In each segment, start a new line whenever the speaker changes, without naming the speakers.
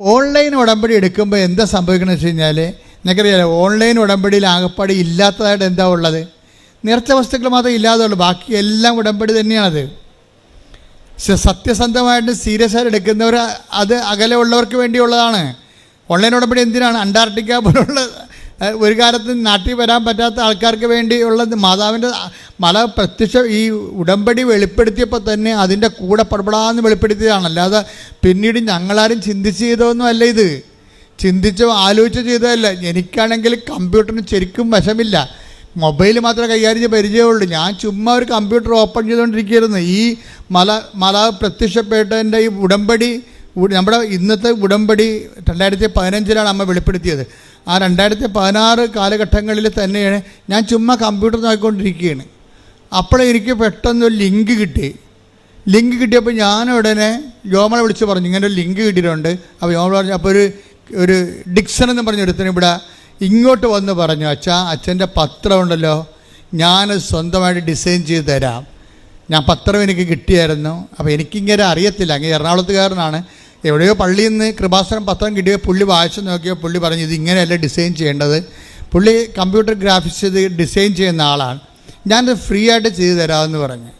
Online ഉടമ്പടി എടുക്കുമ്പോൾ എന്താ സംഭവിക്കണമെന്ന് വെച്ച് കഴിഞ്ഞാൽ നിങ്ങൾക്കറിയാലോ ഓൺലൈൻ ഉടമ്പടിയിൽ ആകപ്പാടി ഇല്ലാത്തതായിട്ട് എന്താ ഉള്ളത്? നേർച്ച വസ്തുക്കൾ മാത്രമേ ഇല്ലാതെ ഉള്ളൂ ബാക്കി എല്ലാം ഉടമ്പടി തന്നെയാണത്. സത്യസന്ധമായിട്ട് സീരിയസ് ആയിട്ട് എടുക്കുന്നവർ അത് അകലെ ഉള്ളവർക്ക് വേണ്ടിയുള്ളതാണ്. ഓൺലൈൻ ഉടമ്പടി എന്തിനാണ്? അന്റാർട്ടിക്ക പോലുള്ള ഒരു കാലത്ത് നാട്ടിൽ വരാൻ പറ്റാത്ത ആൾക്കാർക്ക് വേണ്ടിയുള്ള മാതാവിന്റെ മല പ്രത്യക്ഷ ഈ ഉടമ്പടി വെളിപ്പെടുത്തിയപ്പോൾ തന്നെ അതിന്റെ കൂടെ പടപടാന്ന് വെളിപ്പെടുത്തിയതാണ്. അല്ലാതെ പിന്നീട് ഞങ്ങളാരും ചിന്തിച്ച് ചെയ്തതൊന്നും അല്ല ഇത്. ചിന്തിച്ചോ ആലോചിച്ചോ ചെയ്തതല്ല. എനിക്കാണെങ്കിൽ കമ്പ്യൂട്ടറിന് ശരിക്കും വശമില്ല മൊബൈൽ മാത്രമേ കൈകാര്യം പരിചയമുള്ളൂ. ഞാൻ ചുമ്മാ ഒരു കമ്പ്യൂട്ടർ ഓപ്പൺ ചെയ്തുകൊണ്ടിരിക്കുകയായിരുന്നു. ഈ മല മല പ്രത്യക്ഷപ്പെട്ടതിന്റെ ഈ ഉടമ്പടി നമ്മുടെ ഇന്നത്തെ ഉടമ്പടി രണ്ടായിരത്തി പതിനഞ്ചിലാണ് അമ്മ വെളിപ്പെടുത്തിയത്. ആ രണ്ടായിരത്തി പതിനാറ് കാലഘട്ടങ്ങളിൽ തന്നെയാണ് ഞാൻ ചുമ്മാ കമ്പ്യൂട്ടർ നോക്കിക്കൊണ്ടിരിക്കുകയാണ്. അപ്പോൾ എനിക്ക് പെട്ടെന്ന് ഒരു ലിങ്ക് കിട്ടി. ലിങ്ക് കിട്ടിയപ്പോൾ ഞാൻ ഉടനെ യോമളെ വിളിച്ച് പറഞ്ഞു ഇങ്ങനെ ഒരു ലിങ്ക് കിട്ടിയിട്ടുണ്ട്. അപ്പോൾ യോമള പറഞ്ഞു അപ്പോൾ ഒരു ഒരു ഡിക്സൺ എന്ന് പറഞ്ഞ ഒരുത്തിന് ഇവിടെ ഇങ്ങോട്ട് വന്ന് പറഞ്ഞു അച്ഛാ അച്ഛന്റെ പത്രമുണ്ടല്ലോ ഞാൻ സ്വന്തമായിട്ട് ഡിസൈൻ ചെയ്ത് തരാം. ഞാൻ പത്രം എനിക്ക് കിട്ടിയായിരുന്നു. അപ്പോൾ എനിക്കിങ്ങനെ അറിയത്തില്ല അങ്ങ് എറണാകുളത്തുകാരനാണ്. എവിടെയോ പള്ളിയിൽ നിന്ന് കൃപാസനം പത്രം കിട്ടിയോ പുള്ളി വായിച്ച് നോക്കിയോ പുള്ളി പറഞ്ഞു ഇത് ഇങ്ങനെയല്ല ഡിസൈൻ ചെയ്യേണ്ടത്. പുള്ളി കമ്പ്യൂട്ടർ ഗ്രാഫിക്സ് ഇത് ഡിസൈൻ ചെയ്യുന്ന ആളാണ്. ഞാനത് ഫ്രീ ആയിട്ട് ചെയ്തു തരാമെന്ന് പറഞ്ഞു.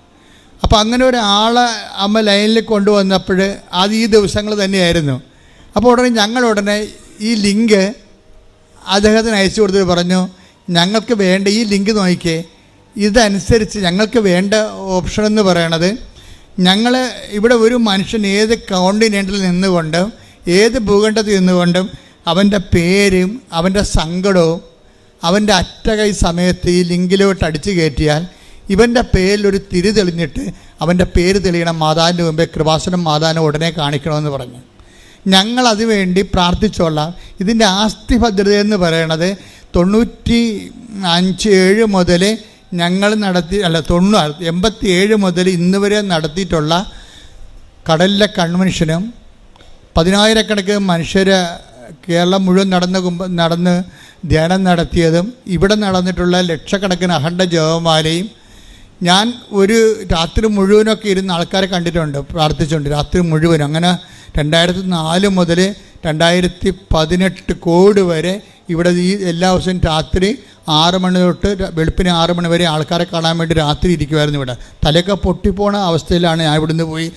അപ്പോൾ അങ്ങനെ ഒരാളെ അമ്മ ലൈനിൽ കൊണ്ടുവന്നപ്പോൾ അത് ഈ ദിവസങ്ങൾ തന്നെയായിരുന്നു. അപ്പോൾ ഉടനെ ഞങ്ങൾ ഉടനെ ഈ ലിങ്ക് അദ്ദേഹത്തിന് അയച്ചു കൊടുത്തിട്ട് പറഞ്ഞു ഞങ്ങൾക്ക് വേണ്ട ഈ ലിങ്ക് നോക്കിയേ ഇതനുസരിച്ച് ഞങ്ങൾക്ക് വേണ്ട ഓപ്ഷൻ എന്ന് പറയണത് ഞങ്ങൾ ഇവിടെ ഒരു മനുഷ്യൻ ഏത് കോണ്ടിനെന്റിൽ നിന്നുകൊണ്ടും ഏത് ഭൂഖണ്ഡത്തിൽ നിന്നുകൊണ്ടും അവന്റെ പേരും അവന്റെ സങ്കടവും അവന്റെ അറ്റകൈ സമയത്ത് ഈ ലിങ്കിലോട്ട് അടിച്ചു കയറ്റിയാൽ ഇവന്റെ പേരിൽ ഒരു തിരി തെളിഞ്ഞിട്ട് അവന്റെ പേര് തെളിയണം മാതാവിന്റെ മുമ്പേ കൃപാസനം മാതാവിനെ ഉടനെ കാണിക്കണമെന്ന് പറഞ്ഞു. ഞങ്ങൾ അതിനുവേണ്ടി പ്രാർത്ഥിച്ചോളാം. ഇതിന്റെ ആസ്തി ഭദ്രത എന്ന് പറയണത് തൊണ്ണൂറ്റി അഞ്ച് ഏഴ് മുതൽ ഞങ്ങൾ നടത്തി അല്ല തൊണ്ണൂറ് എൺപത്തി ഏഴ് മുതൽ ഇന്ന് വരെ നടത്തിയിട്ടുള്ള കടലിലെ കൺവെൻഷനും പതിനായിരക്കണക്കിന് മനുഷ്യർ കേരളം മുഴുവൻ നടന്ന് നടന്ന് ധ്യാനം നടത്തിയതും ഇവിടെ നടന്നിട്ടുള്ള ലക്ഷക്കണക്കിന് അഖണ്ഡ ജപമാലയും ഞാൻ ഒരു രാത്രി മുഴുവനൊക്കെ ഇരുന്ന് ആൾക്കാരെ കണ്ടിട്ടുണ്ട് പ്രാർത്ഥിച്ചിട്ടുണ്ട്. രാത്രി മുഴുവനും. അങ്ങനെ രണ്ടായിരത്തി നാല് മുതൽ രണ്ടായിരത്തി പതിനെട്ട് കോടി വരെ ഇവിടെ ഈ എല്ലാ ദിവസവും രാത്രി ആറ് മണി തൊട്ട് വെളുപ്പിന് ആറ് മണി വരെ ആൾക്കാരെ കാണാൻ വേണ്ടി രാത്രി ഇരിക്കുമായിരുന്നു ഇവിടെ. തലയൊക്കെ പൊട്ടിപ്പോണ അവസ്ഥയിലാണ് ഞാൻ ഇവിടുന്ന് പോയി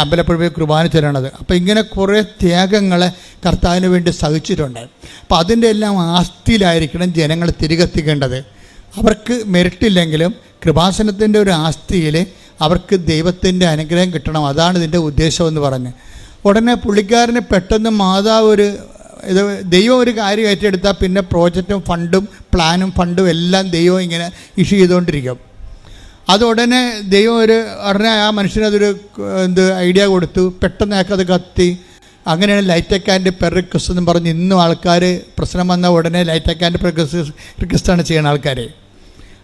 അമ്പലപ്പുഴ കുർബാന ചെല്ലണത്. അപ്പോൾ ഇങ്ങനെ കുറേ ത്യാഗങ്ങൾ കർത്താവിന് വേണ്ടി സഹിച്ചിട്ടുണ്ട്. അപ്പോൾ അതിന്റെ എല്ലാം ആസ്തിയിലായിരിക്കണം ജനങ്ങൾ തിരികെത്തിക്കേണ്ടത്. അവർക്ക് മെരിട്ടില്ലെങ്കിലും കൃപാസനത്തിന്റെ ഒരു ആസ്തിയിൽ അവർക്ക് ദൈവത്തിന്റെ അനുഗ്രഹം കിട്ടണം. അതാണ് ഇതിന്റെ ഉദ്ദേശമെന്ന് പറഞ്ഞ്. ഉടനെ പുള്ളിക്കാരന് പെട്ടെന്ന് മാതാവ് ഒരു ഇത് ദൈവം ഒരു കാര്യം ഏറ്റെടുത്താൽ പിന്നെ പ്രോജക്റ്റും ഫണ്ടും പ്ലാനും ഫണ്ടും എല്ലാം ദൈവം ഇങ്ങനെ ഇഷ്യൂ ചെയ്തുകൊണ്ടിരിക്കും. അത് ഉടനെ ദൈവം ഒരു ഉടനെ ആ മനുഷ്യനതൊരു എന്ത് ഐഡിയ കൊടുത്തു. പെട്ടെന്ന് അയാൾക്കത് കത്തി. അങ്ങനെയാണ് ലൈറ്റ് അക്കാന്റെ പെർ റിക്വസ്റ്റ് എന്ന് പറഞ്ഞ് ഇന്നും ആൾക്കാർ പ്രശ്നം വന്ന ഉടനെ ലൈറ്റ് അക്കാന്റെ പെർ റിക്വസ്റ്റാണ് ചെയ്യുന്ന ആൾക്കാർ.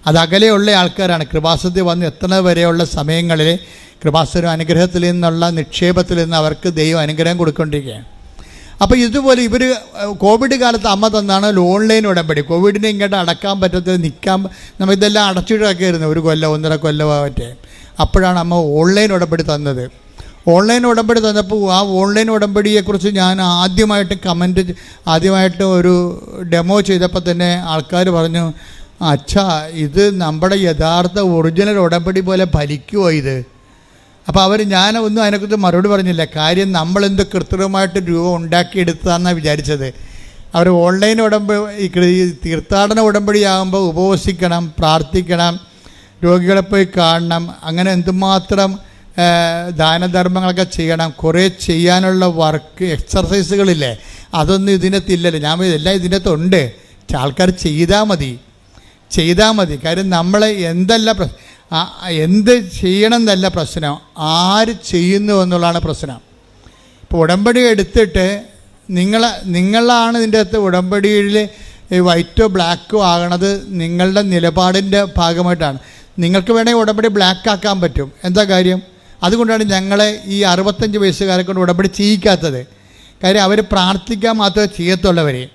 അത് അകലെയുള്ള ആൾക്കാരാണ്. കൃപാസത്തിൽ വന്ന് എത്ര വരെയുള്ള സമയങ്ങളിൽ കൃപാസന അനുഗ്രഹത്തിൽ നിന്നുള്ള നിക്ഷേപത്തിൽ നിന്ന് അവർക്ക് ദൈവം അനുഗ്രഹം കൊടുക്കൊണ്ടിരിക്കുകയാണ്. അപ്പോൾ ഇതുപോലെ ഇവർ കോവിഡ് കാലത്ത് അമ്മ തന്നാണ് ഓൺലൈൻ ഉടമ്പടി. കോവിഡിനെ ഇങ്ങോട്ട് അടക്കാൻ പറ്റാത്തത് നിൽക്കാൻ നമ്മൾ ഇതെല്ലാം അടച്ചിടക്കായിരുന്നു. ഒരു കൊല്ലം ഒന്നര കൊല്ലമോ മറ്റേ. അപ്പോഴാണ് അമ്മ ഓൺലൈൻ ഉടമ്പടി തന്നത്. ഓൺലൈൻ ഉടമ്പടി തന്നപ്പോൾ ആ ഓൺലൈൻ ഉടമ്പടിയെക്കുറിച്ച് ഞാൻ ആദ്യമായിട്ട് കമന്റ് ആദ്യമായിട്ട് ഒരു ഡെമോ ചെയ്തപ്പോൾ തന്നെ ആൾക്കാർ പറഞ്ഞു അച്ഛാ ഇത് നമ്മുടെ യഥാർത്ഥ ഒറിജിനൽ ഉടമ്പടി പോലെ ഫലിക്കുമോ ഇത്? അപ്പോൾ അവർ ഞാൻ ഒന്നും അതിനെക്കുറിച്ച് മറുപടി പറഞ്ഞില്ല. കാര്യം നമ്മളെന്ത് കൃത്രിമമായിട്ട് രൂപ ഉണ്ടാക്കിയെടുത്താന്നാണ് വിചാരിച്ചത്. അവർ ഓൺലൈൻ ഉടമ്പ ഈ തീർത്ഥാടന ഉടമ്പടിയാകുമ്പോൾ ഉപവസിക്കണം പ്രാർത്ഥിക്കണം രോഗികളെ പോയി കാണണം അങ്ങനെ എന്തുമാത്രം ദാനധർമ്മങ്ങളൊക്കെ ചെയ്യണം കുറേ ചെയ്യാനുള്ള വർക്ക് എക്സർസൈസുകളില്ലേ അതൊന്നും ഇതിനകത്തില്ലല്ലോ. ഞാൻ ഇതെല്ലാം ഇതിനകത്തുണ്ട്. ആൾക്കാർ ചെയ്താൽ മതി. ചെയ്താൽ മതി. കാര്യം നമ്മൾ എന്തല്ല എന്ത് ചെയ്യണം എന്നല്ല പ്രശ്നം. ആര് ചെയ്യുന്നു എന്നുള്ളതാണ് പ്രശ്നം. ഇപ്പോൾ ഉടമ്പടി എടുത്തിട്ട് നിങ്ങൾ നിങ്ങളാണ് ഇതിന്റെ അകത്ത് ഉടമ്പടിയിൽ വൈറ്റോ ബ്ലാക്കോ ആകണത് നിങ്ങളുടെ നിലപാടിന്റെ ഭാഗമായിട്ടാണ്. നിങ്ങൾക്ക് വേണമെങ്കിൽ ഉടമ്പടി ബ്ലാക്ക് ആക്കാൻ പറ്റും. എന്താ കാര്യം? അതുകൊണ്ടാണ് ഞങ്ങളെ ഈ അറുപത്തഞ്ച് വയസ്സുകാരെ കൊണ്ട് ഉടമ്പടി ചെയ്യിക്കാത്തത്. കാര്യം അവർ പ്രാർത്ഥിക്കാൻ മാത്രമേ ചെയ്യത്തുള്ളവരെ.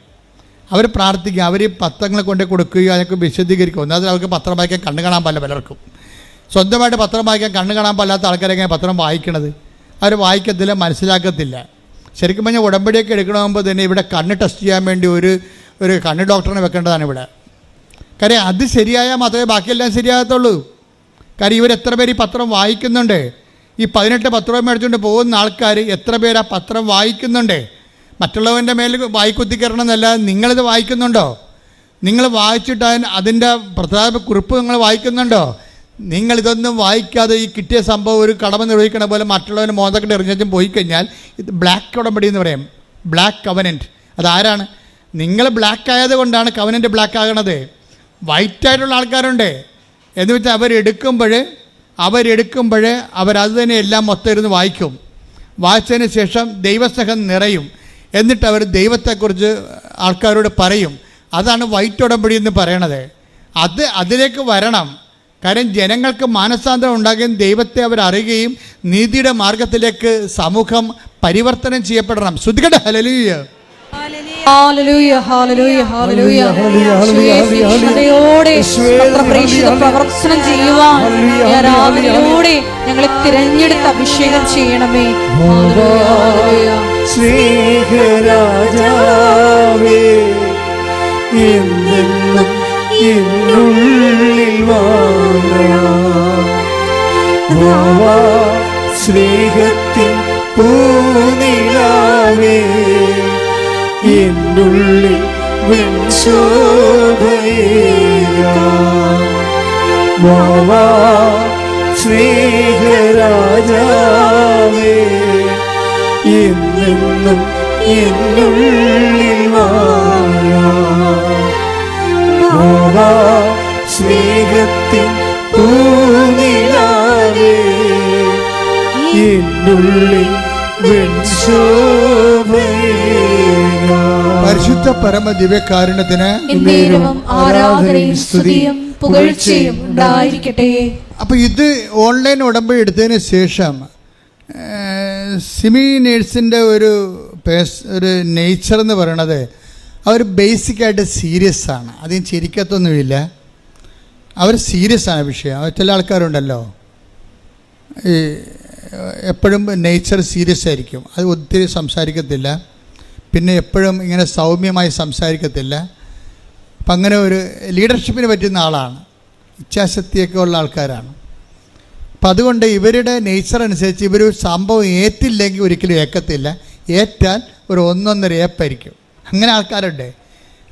അവർ പ്രാർത്ഥിക്കുക അവർ പത്രങ്ങളെ കൊണ്ട് കൊടുക്കുകയോ അതൊക്കെ വിശദീകരിക്കും ഒന്നാമത് അവർക്ക് പത്രം വായിക്കാൻ കണ്ണു കാണാൻ പല പലർക്കും. സ്വന്തമായിട്ട് പത്രം വായിക്കാൻ കണ്ണ് കാണാൻ പാടില്ലാത്ത ആൾക്കാരെങ്ങനെ പത്രം വായിക്കണത്? അവർ വായിക്കത്തില്ല മനസ്സിലാക്കത്തില്ല. ശരിക്കും പറഞ്ഞാൽ ഉടമ്പടിയൊക്കെ എടുക്കണമെമ്പോൾ തന്നെ ഇവിടെ കണ്ണ് ടെസ്റ്റ് ചെയ്യാൻ വേണ്ടി ഒരു ഒരു കണ്ണ് ഡോക്ടറിനെ വെക്കേണ്ടതാണ് ഇവിടെ. കാര്യം അത് ശരിയായാൽ മാത്രമേ ബാക്കിയെല്ലാം ശരിയാകത്തുള്ളൂ. കാര്യം ഇവരെത്ര പേര് ഈ പത്രം വായിക്കുന്നുണ്ട്? ഈ പതിനെട്ട് പത്രം മേടിച്ചുകൊണ്ട് പോകുന്ന ആൾക്കാർ എത്ര പേര് ആ പത്രം വായിക്കുന്നുണ്ട്? മറ്റുള്ളവന്റെ മേൽ വായിക്കുത്തിക്കരണം എന്നല്ല നിങ്ങളിത് വായിക്കുന്നുണ്ടോ? നിങ്ങൾ വായിച്ചിട്ട് അതിന്റെ പ്രധാന കുറിപ്പ് നിങ്ങൾ വായിക്കുന്നുണ്ടോ? നിങ്ങളിതൊന്നും വായിക്കാതെ ഈ കിട്ടിയ സംഭവം ഒരു കടമ നിർവഹിക്കണ പോലെ മറ്റുള്ളവന് മോന്തക്കെട്ട് എറിഞ്ഞും പോയി കഴിഞ്ഞാൽ ഇത് ബ്ലാക്ക് ഉടമ്പടി എന്ന് പറയാം. ബ്ലാക്ക് കവനന്റ് അതാരാണ്? നിങ്ങൾ ബ്ലാക്ക് ആയത് കൊണ്ടാണ് കവനന്റ് ബ്ലാക്ക് ആകണത്. വൈറ്റ് ആയിട്ടുള്ള ആൾക്കാരുണ്ട്. എന്ന് വെച്ചാൽ അവരെടുക്കുമ്പോൾ അവരെടുക്കുമ്പോൾ അവരത് തന്നെ എല്ലാം മൊത്തം ഇരുന്ന് വായിക്കും. വായിച്ചതിന് ശേഷം ദൈവസ്നേഹം നിറയും. എന്നിട്ട് അവർ ദൈവത്തെക്കുറിച്ച് ആൾക്കാരോട് പറയും. അതാണ് വൈറ്റ് ഉടമ്പടി എന്ന് പറയണത്. അത് അതിലേക്ക് വരണം. കാര്യം ജനങ്ങൾക്ക് മാനസാന്തരം ഉണ്ടാകുകയും ദൈവത്തെ അവർ അറിയുകയും നീതിയുടെ മാർഗത്തിലേക്ക് സമൂഹം പരിവർത്തനം ചെയ്യപ്പെടണം. ശ്രുതികട്ടെ ഹലലൂയ
പ്രവർത്തനം ചെയ്യുവാൻ ആരാധനയിലൂടെ ഞങ്ങളെ തിരഞ്ഞെടുത്ത് അഭിഷേകം ചെയ്യണമേ. Hallelujah, hallelujah.
എന്നുള്ളിൽ പൂനിലാവേ. എന്നുള്ളിൽ വാ സ്നേഹരാജാവേ. എന്നെന്നും എന്നുള്ളിൽ വാഴാ സ്നേഹത്തിൻ പൂനിലാവേ എന്നുള്ളിൽ.
പരിശുദ്ധ പരമ ദിവ്യകാരുണ്യത്തിന്
ആരാധനയും സ്തുതിയും പുകഴ്ചയും ഉണ്ടായിരിക്കട്ടെ
അപ്പോൾ ഇത് ഓൺലൈൻ ഉടമ്പടി എടുത്തതിന് ശേഷം സിമി നേഴ്സിന്റെ ഒരു പേസ് ഒരു നേച്ചർ എന്ന് പറയണത് അവർ ബേസിക്കായിട്ട് സീരിയസ് ആണ്. അതിന് ചിരിക്കത്തൊന്നുമില്ല. അവർ സീരിയസ് ആണ് വിഷയം ചില ആൾക്കാരുണ്ടല്ലോ. ഈ എപ്പോഴും നേച്ചർ സീരിയസ് ആയിരിക്കും. അത് ഒത്തിരി സംസാരിക്കത്തില്ല. പിന്നെ എപ്പോഴും ഇങ്ങനെ സൗമ്യമായി സംസാരിക്കത്തില്ല. അപ്പം അങ്ങനെ ഒരു ലീഡർഷിപ്പിന് പറ്റുന്ന ആളാണ്. ഇച്ഛാശക്തിയൊക്കെ ഉള്ള ആൾക്കാരാണ്. അപ്പം അതുകൊണ്ട് ഇവരുടെ നേച്ചർ അനുസരിച്ച് ഇവർ സംഭവം ഏറ്റില്ലെങ്കിൽ ഒരിക്കലും ഏക്കത്തില്ല. ഏറ്റാൽ ഒരു ഒന്നൊന്നര ഏപ്പായിരിക്കും. അങ്ങനെ ആൾക്കാരുണ്ട്.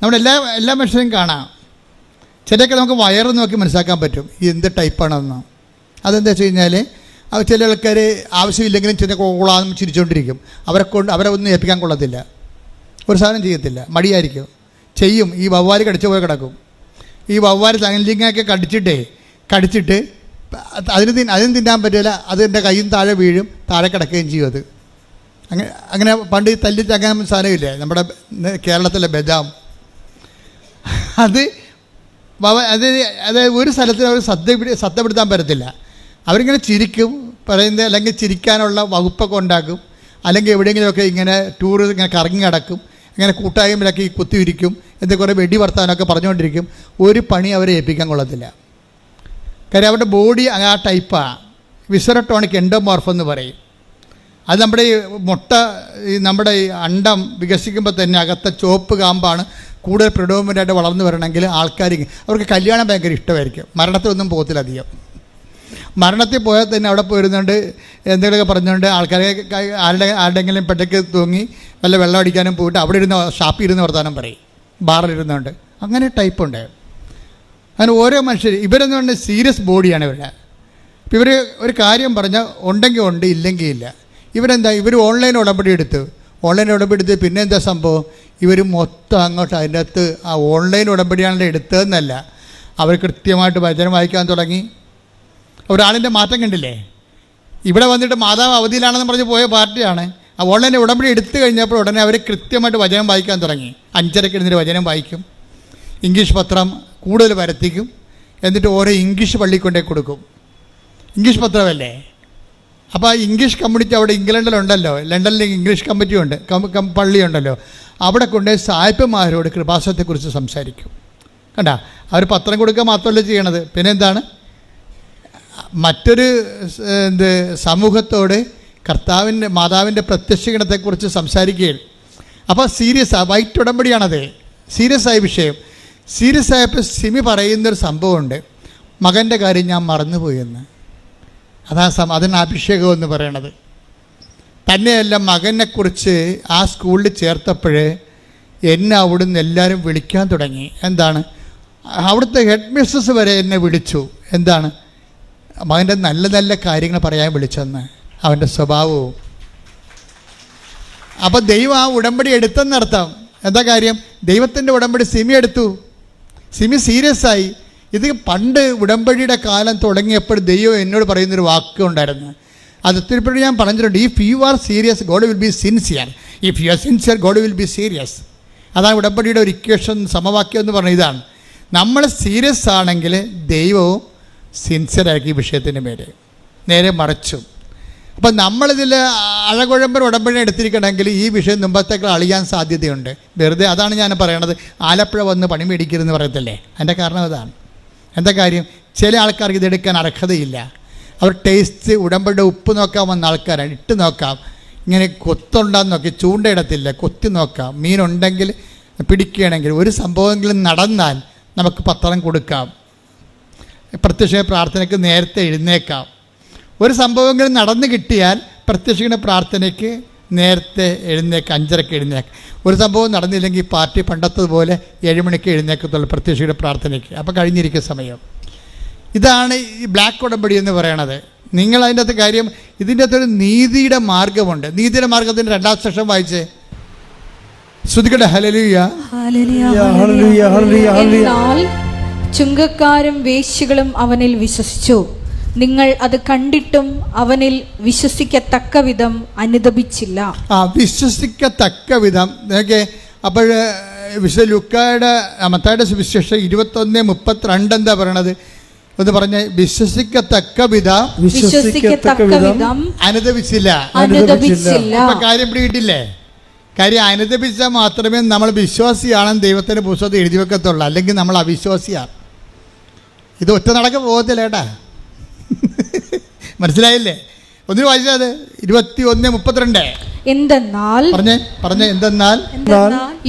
നമ്മുടെ എല്ലാ എല്ലാ മനുഷ്യരും കാണാം. ചിലയൊക്കെ നമുക്ക് വയറ് നോക്കി മനസ്സിലാക്കാൻ പറ്റും. എന്ത് ടൈപ്പാണെന്ന്. അതെന്താ വെച്ച് കഴിഞ്ഞാൽ ചില ആൾക്കാർ ആവശ്യമില്ലെങ്കിലും ചില കോളാന്ന് ചിരിച്ചുകൊണ്ടിരിക്കും അവരെ കൊണ്ട് അവരെ ഒന്നും ഏൽപ്പിക്കാൻ കൊള്ളത്തില്ല. ഒരു സാധനം ചെയ്യത്തില്ല. മടിയായിരിക്കും. ചെയ്യും. ഈ വവ്വാരി കടിച്ചു പോയി കിടക്കും. ഈ വവ്വാരി തങ്ങലിങ്ങൊക്കെ കടിച്ചിട്ടേ കടിച്ചിട്ട് അതിന് അതിന് തിന്നാൻ പറ്റില്ല. അത് എന്റെ കയ്യും താഴെ വീഴും. താഴെ കിടക്കുകയും ചെയ്യും അത്. അങ്ങനെ അങ്ങനെ പണ്ട് ഈ തല്ലി തകാൻ സാധനമില്ലേ നമ്മുടെ കേരളത്തിലെ ബജാം അത് അത് അത് ഒരു സ്ഥലത്തിന് അവർ സദ്യ സത്യപ്പെടുത്താൻ പറ്റത്തില്ല. അവരിങ്ങനെ ചിരിക്കും പറയുന്നത് അല്ലെങ്കിൽ ചിരിക്കാനുള്ള വകുപ്പൊക്കെ ഉണ്ടാക്കും. അല്ലെങ്കിൽ എവിടെയെങ്കിലുമൊക്കെ ഇങ്ങനെ ടൂർ ഇങ്ങനെ കറങ്ങി കിടക്കും ഇങ്ങനെ കൂട്ടായ്മയിലൊക്കെ ഈ കുത്തിയിരിക്കും എന്തൊക്കെ കുറേ വെടി വർത്താനമൊക്കെ പറഞ്ഞുകൊണ്ടിരിക്കും. ഒരു പണി അവരെ ഏൽപ്പിക്കാൻ കൊള്ളത്തില്ല. കാര്യം അവരുടെ ബോഡി ആ ടൈപ്പാണ് വിസറട്ടോണിക് എൻഡോമോർഫ് എന്ന് പറയും. അത് നമ്മുടെ ഈ മുട്ട ഈ നമ്മുടെ ഈ അണ്ടം വികസിക്കുമ്പോൾ തന്നെ അകത്തെ ചുവപ്പ് കാമ്പാണ് കൂടുതൽ പ്രിഡോമിനായിട്ട് വളർന്നു വരണമെങ്കിൽ ആൾക്കാർ അവർക്ക് കല്യാണം ഭയങ്കര ഇഷ്ടമായിരിക്കും. മരണത്തിലൊന്നും പോകത്തില്ല അധികം. മരണത്തിൽ പോയാൽ തന്നെ അവിടെ പോയിരുന്നുകൊണ്ട് എന്തെങ്കിലുമൊക്കെ പറഞ്ഞുകൊണ്ട് ആൾക്കാരെ ആരുടെ ആരുടെങ്കിലും പെട്ടയ്ക്ക് തൂങ്ങി വല്ല വെള്ളം അടിക്കാനും പോയിട്ട് അവിടെ ഇരുന്ന് ഷാപ്പിൽ ഇരുന്ന് വർത്താനം പറയും. ബാറിലിരുന്നുകൊണ്ട് അങ്ങനെ ടൈപ്പ് ഉണ്ട്. അങ്ങനെ ഓരോ മനുഷ്യർ ഇവരെന്ന് പറഞ്ഞാൽ സീരിയസ് ബോഡിയാണ് ഇവരുടെ ഇവർ ഒരു കാര്യം പറഞ്ഞാൽ ഉണ്ടെങ്കിൽ ഉണ്ട് ഇല്ലെങ്കിൽ ഇല്ല. ഇവരെന്താ? ഇവർ ഓൺലൈൻ ഉടമ്പടി എടുത്ത്. ഓൺലൈൻ ഉടമ്പടി എടുത്ത് പിന്നെ എന്താ സംഭവം? ഇവർ മൊത്തം അങ്ങോട്ട് അതിന്റെ അകത്ത് ആ ഓൺലൈൻ ഉടമ്പടിയാണല്ലോ എടുത്തതെന്നല്ല. അവർ കൃത്യമായിട്ട് വചനം വായിക്കാൻ തുടങ്ങി. ഒരാളിന്റെ മാറ്റം കണ്ടില്ലേ? ഇവിടെ വന്നിട്ട് മാതാവ് അവധിയിലാണെന്ന് പറഞ്ഞ് പോയ പാർട്ടിയാണ്. ആ ഓൺലൈൻ ഉടമ്പടി എടുത്തു കഴിഞ്ഞപ്പോൾ ഉടനെ അവർ കൃത്യമായിട്ട് വചനം വായിക്കാൻ തുടങ്ങി. അഞ്ചരക്ക് ഇരുന്നിട്ട് വചനം വായിക്കും. ഇംഗ്ലീഷ് പത്രം കൂടുതൽ വരത്തിക്കും എന്നിട്ട് ഓരോ ഇംഗ്ലീഷ് പള്ളി കൊണ്ടേ കൊടുക്കും. ഇംഗ്ലീഷ് പത്രമല്ലേ? അപ്പോൾ ആ ഇംഗ്ലീഷ് കമ്മ്യൂണിറ്റി അവിടെ ഇംഗ്ലണ്ടിലുണ്ടല്ലോ ലണ്ടനിൽ ഇംഗ്ലീഷ് കമ്മിറ്റി ഉണ്ട് പള്ളിയുണ്ടല്ലോ. അവിടെ കൊണ്ട് സായിപ്പന്മാരോട് കൃപാസനത്തെക്കുറിച്ച് സംസാരിക്കും. കണ്ട? അവർ പത്രം കൊടുക്കുക മാത്രമല്ല ചെയ്യണത്. പിന്നെ എന്താണ് മറ്റൊരു എന്ത് സമൂഹത്തോട് കർത്താവിന്റെ മാതാവിന്റെ പ്രത്യക്ഷഗണത്തെക്കുറിച്ച് സംസാരിക്കുകയും അപ്പോൾ സീരിയസ് വൈറ്റ് ഉടമ്പടിയാണത്. സീരിയസ് ആയ വിഷയം. സീരിയസ് ആയപ്പോൾ സിമി പറയുന്നൊരു സംഭവമുണ്ട്. മകന്റെ കാര്യം ഞാൻ മറന്നുപോയെന്ന് അതാ സം അതിന് അഭിഷേകം എന്ന് പറയണത്. തന്നെയല്ല മകനെക്കുറിച്ച് ആ സ്കൂളിൽ ചേർത്തപ്പോഴേ എന്നെ അവിടുന്ന് എല്ലാവരും വിളിക്കാൻ തുടങ്ങി. എന്താണ്? അവിടുത്തെ ഹെഡ് മിസ്സസ് വരെ എന്നെ വിളിച്ചു. എന്താണ്? മകന്റെ നല്ല നല്ല കാര്യങ്ങൾ പറയാൻ വിളിച്ചെന്ന്. അവന്റെ സ്വഭാവവും. അപ്പോൾ ദൈവം ആ ഉടമ്പടി എടുത്തെന്നർത്ഥം. എന്താ കാര്യം? ദൈവത്തിന്റെ ഉടമ്പടി സിമി എടുത്തു. സിമി സീരിയസ് ആയി. ഇത് പണ്ട് ഉടമ്പടിയുടെ കാലം തുടങ്ങിയപ്പോൾ ദൈവം എന്നോട് പറയുന്നൊരു വാക്കുണ്ടായിരുന്നു അത് ഒത്തിരിപ്പോഴും ഞാൻ പറഞ്ഞിട്ടുണ്ട്. If you are serious God will be sincere if you are sincere God will be serious അതാണ് ഉടമ്പടിയുടെ ഒരു ഇക്വേഷൻ സമവാക്യം എന്ന് പറഞ്ഞ ഇതാണ്. നമ്മൾ സീരിയസ് ആണെങ്കിൽ ദൈവവും സിൻസിയറാക്കി ഈ വിഷയത്തിന്റെ മേലെ. നേരെ മറച്ചു. അപ്പം നമ്മളിതിൽ അഴകുഴമ്പൻ ഉടമ്പടി എടുത്തിരിക്കണമെങ്കിൽ ഈ വിഷയം മുമ്പത്തേക്കാൾ അളിയാൻ സാധ്യതയുണ്ട്. വെറുതെ അതാണ് ഞാൻ പറയണത്. ആലപ്പുഴ വന്ന് പണി മേടിക്കരുതെന്ന് പറയത്തില്ലേ? അതിന്റെ കാരണം അതാണ്. എന്താ കാര്യം? ചില ആൾക്കാർക്ക് ഇതെടുക്കാൻ അർഹതയില്ല. അവർ ടേസ്റ്റ് ഉടമ്പടിയുടെ ഉപ്പ് നോക്കാൻ വന്ന ആൾക്കാരാണ്. ഇട്ട് നോക്കാം. ഇങ്ങനെ കൊത്തുണ്ടാന്ന് നോക്കി ചൂണ്ടയിടത്തില്ല. കൊത്തി നോക്കാം. മീനുണ്ടെങ്കിൽ പിടിക്കുകയാണെങ്കിൽ ഒരു സംഭവമെങ്കിലും നടന്നാൽ നമുക്ക് പത്രം കൊടുക്കാം. പ്രത്യക്ഷ പ്രാർത്ഥനയ്ക്ക് നേരത്തെ എഴുന്നേക്കാം. ഒരു സംഭവമെങ്കിലും നടന്നു കിട്ടിയാൽ പ്രത്യക്ഷ പ്രാർത്ഥനയ്ക്ക് നേരത്തെ എഴുന്നേക്ക് അഞ്ചരക്ക് എഴുന്നേക്ക്. ഒരു സംഭവം നടന്നില്ലെങ്കിൽ പാർട്ടി പണ്ടത്തതുപോലെ ഏഴുമണിക്ക് എഴുന്നേക്കത്തുള്ളൂ പ്രത്യക്ഷയുടെ പ്രാർത്ഥനയ്ക്ക്. അപ്പോൾ കഴിഞ്ഞിരിക്കുന്ന സമയം. ഇതാണ് ഈ ബ്ലാക്ക് ഉടമ്പടി എന്ന് പറയണത്. നിങ്ങൾ അതിന്റെ അകത്ത് കാര്യം ഇതിന്റെ അകത്തൊരു നീതിയുടെ മാർഗമുണ്ട്. നീതിയുടെ മാർഗത്തിന്റെ രണ്ടാം സെക്ഷൻ വായിച്ചേ. ഹലലുയ
ചുങ്കക്കാരും വേശ്യകളും അവനിൽ വിശ്വസിച്ചു. നിങ്ങൾ അത് കണ്ടിട്ടും അവനിൽ വിശ്വസിക്കത്തക്ക വിധം അനുദപിച്ചില്ല.
ആ വിശ്വസിക്കത്തക്ക വിധം നോക്കെ അപ്പോൾ വിശുദ്ധ ലുക്കായുടെ അമത്തായുടെ സുവിശേഷം ഇരുപത്തൊന്ന് മുപ്പത്തിരണ്ട് എന്താ പറയണത്? എന്ന് പറഞ്ഞ വിശ്വസിക്കത്തക്ക വിധം
വിശ്വസിക്കത്തക്ക വിധം
അനുദപിച്ചില്ല.
അനുദപിച്ചില്ല
കാര്യം പിടികിട്ടില്ലേ? കാര്യം അനുദപിച്ചാൽ മാത്രമേ നമ്മൾ വിശ്വാസിയാണെന്ന് ദൈവത്തിന്റെ പുസ്തകത്തിൽ എഴുതി വെക്കത്തുള്ളൂ. അല്ലെങ്കിൽ നമ്മൾ അവിശ്വാസിയാണ്. ഇത് ഒറ്റ നടക്ക പോകത്തില്ല ഏട്ടാ മനസ്സിലായില്ലേ? ഒന്നിനു വായിച്ചത് ഇരുപത്തി ഒന്ന് മുപ്പത്തിരണ്ട്.
എന്തെന്നാൽ
പറഞ്ഞേ പറഞ്ഞേ എന്തെന്നാൽ?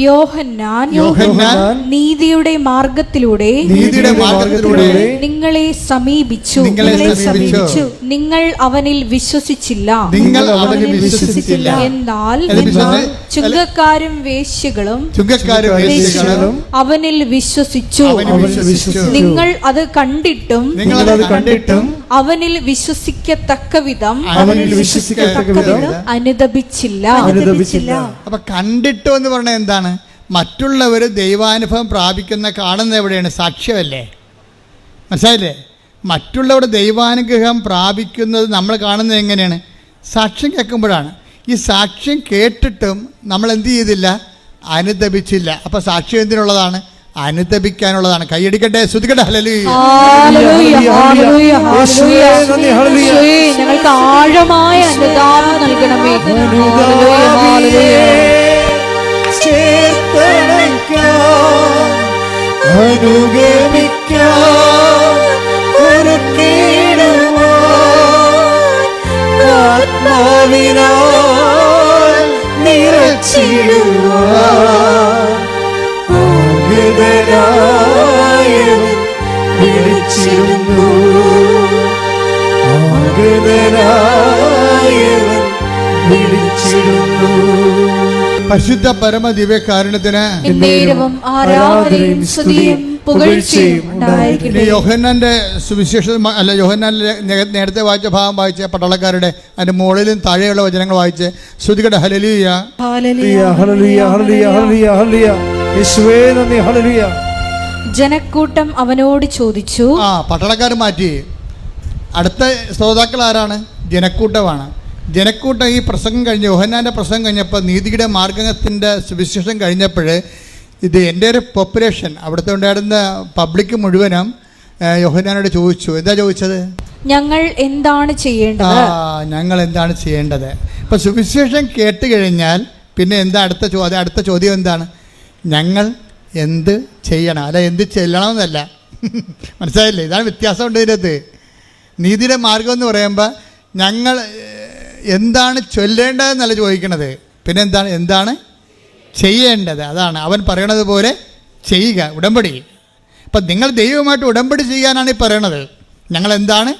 യോഹന്നാൻ
യോഹന്നാൻ
നീതിയുടെ മാർഗത്തിലൂടെ
നീതിയുടെ മാർഗത്തിലൂടെ
നിങ്ങളെ സമീപിച്ചു.
നിങ്ങളെ സമീപിച്ചു.
നിങ്ങൾ അവനിൽ വിശ്വസിച്ചില്ല.
നിങ്ങൾ അവനിൽ വിശ്വസിച്ചില്ല.
എന്നാൽ ചുങ്കക്കാരും വേശ്യകളും
ചുങ്കക്കാരും വേശ്യകളും
അവനിൽ വിശ്വസിച്ചു.
അവന് വിശ്വസിച്ചു.
നിങ്ങൾ അത് കണ്ടിട്ടും
നിങ്ങൾ അത് കണ്ടിട്ടും
അവനിൽ വിശ്വസിക്കത്തക്ക വിധം
അവനിൽ വിശ്വസിക്കത്തക്ക വിധം
അനുദപിച്ചില്ല.
അനുദപിച്ചില്ല.
അപ്പൊ കണ്ടിട്ടു എന്ന് പറഞ്ഞാൽ എന്താണ്? മറ്റുള്ളവർ ദൈവാനുഭവം പ്രാപിക്കുന്ന കാണുന്ന എവിടെയാണ്? സാക്ഷ്യമല്ലേ? മനസ്സിലായില്ലേ? മറ്റുള്ളവർ ദൈവാനുഗ്രഹം പ്രാപിക്കുന്നത് നമ്മൾ കാണുന്നത് എങ്ങനെയാണ്? സാക്ഷ്യം കേൾക്കുമ്പോഴാണ്. ഈ സാക്ഷ്യം കേട്ടിട്ടും നമ്മൾ എന്ത് ചെയ്തില്ല? അനുദപിച്ചില്ല. അപ്പൊ സാക്ഷ്യം എന്തിനുള്ളതാണ്? അനുദപിക്കാനുള്ളതാണ് കൈയടിക്കട്ടെ ശ്രുതിക്കട്ടെ ഹലലു
ഹല്ലേലൂയ, ഹല്ലേലൂയ, ഹല്ലേലൂയ.
യേശുവേ, ഹല്ലേലൂയ.
യേശുവേ, ഞങ്ങൾക്ക് ആഴമായ അനുതാപം നൽകണമേ.
വിളിച്ചിരുന്നു. വിളിച്ചിരുന്നു.
പരിശുദ്ധ പരമ ദിവ്യകാരുണ്യത്തിന്
കാരണത്തിന് ആരാധനയും സ്തുതിയും
യോഹന്നാന്റെ സുവിശേഷം അല്ല യോഹന്നാന്റെ നേരത്തെ വായിച്ച ഭാഗം വായിച്ച പട്ടാളക്കാരുടെ അതിന്റെ മുകളിലും താഴെയുള്ള വചനങ്ങൾ വായിച്ച് ശ്രുതികട hallelujah
hallelujah.
Hallelujah hallelujah hallelujah hallelujah hallelujah.
ജനക്കൂട്ടം അവനോട് ചോദിച്ചു
ആ പട്ടണക്കാർ മാറ്റി. അടുത്ത ശ്രോതാക്കൾ ആരാണ്? ജനക്കൂട്ടമാണ്. ജനക്കൂട്ടം ഈ പ്രസംഗം കഴിഞ്ഞ് യോഹന്നാന്റെ പ്രസംഗം കഴിഞ്ഞപ്പോൾ നീതിയുടെ മാർഗത്തിന്റെ സുവിശേഷം കഴിഞ്ഞപ്പോൾ ഇത് എന്റെ ഒരു പോപ്പുലേഷൻ അവിടുത്തെ ഉണ്ടായിരുന്ന പബ്ലിക് മുഴുവനും യോഹന്നാനോട് ചോദിച്ചു. എന്താ ചോദിച്ചത്?
ഞങ്ങൾ എന്താണ്
ആ
ചെയ്യേണ്ടത്
ഞങ്ങൾ എന്താണ് ചെയ്യേണ്ടത്? ഇപ്പം സുവിശേഷം കേട്ട് കഴിഞ്ഞാൽ പിന്നെ എന്താ അടുത്ത ചോദ്യം അടുത്ത ചോദ്യം എന്താണ്? ഞങ്ങൾ എന്ത് ചെയ്യണം? അല്ല എന്ത് ചെല്ലണമെന്നല്ല. മനസ്സിലായില്ലേ? ഇതാണ് വ്യത്യാസമുണ്ട് ഇതിനകത്ത്. നീതിയുടെ മാർഗം എന്ന് പറയുമ്പോൾ ഞങ്ങൾ എന്താണ് ചൊല്ലേണ്ടതെന്നല്ല ചോദിക്കണത്. പിന്നെ എന്താണ് എന്താണ് ചെയ്യേണ്ടത്? അതാണ്. അവൻ പറയണത് പോലെ ചെയ്യുക. ഉടമ്പടി. അപ്പം നിങ്ങൾ ദൈവമായിട്ട് ഉടമ്പടി ചെയ്യാനാണ് ഈ പറയണത്. ഞങ്ങൾ എന്താണ്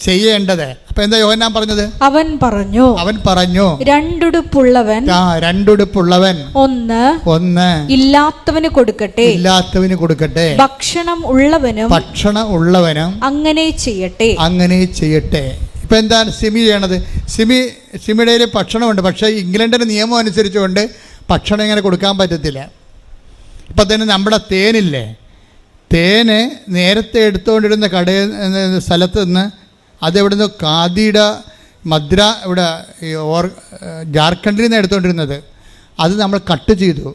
ചെയ്യേണ്ടത്. അപ്പൊ എന്താ യോഹന്നാൻ പറഞ്ഞത്?
അവൻ പറഞ്ഞു
അവൻ പറഞ്ഞു
രണ്ടുടുപ്പുള്ളവൻ
ആ രണ്ടുടുപ്പുള്ളവൻ.
ഒന്ന്
ഒന്ന്
ഇല്ലാത്തവന് കൊടുക്കട്ടെ.
ഇല്ലാത്തവന് കൊടുക്കട്ടെ.
ഭക്ഷണം ഉള്ളവനും
ഭക്ഷണം ഉള്ളവനും
അങ്ങനെ ചെയ്യട്ടെ.
അങ്ങനെ ചെയ്യട്ടെ. ഇപ്പം എന്താണ് സിമി ചെയ്യണത്? സിമി സിമിയുടെ ഭക്ഷണമുണ്ട്. പക്ഷേ ഇംഗ്ലണ്ടിന്റെ നിയമം അനുസരിച്ചുകൊണ്ട് ഭക്ഷണം ഇങ്ങനെ കൊടുക്കാൻ പറ്റത്തില്ല. ഇപ്പം തന്നെ നമ്മുടെ തേനില്ലേ? തേന് നേരത്തെ എടുത്തുകൊണ്ടിരുന്ന കടയിൽ സ്ഥലത്ത് നിന്ന് അതെവിടുന്ന് ഖാദിയുടെ മദ്ര ഇവിടെ ഓർ ജാർഖണ്ഡിൽ നിന്ന് എടുത്തുകൊണ്ടിരുന്നത്. അത് നമ്മൾ കട്ട് ചെയ്തു.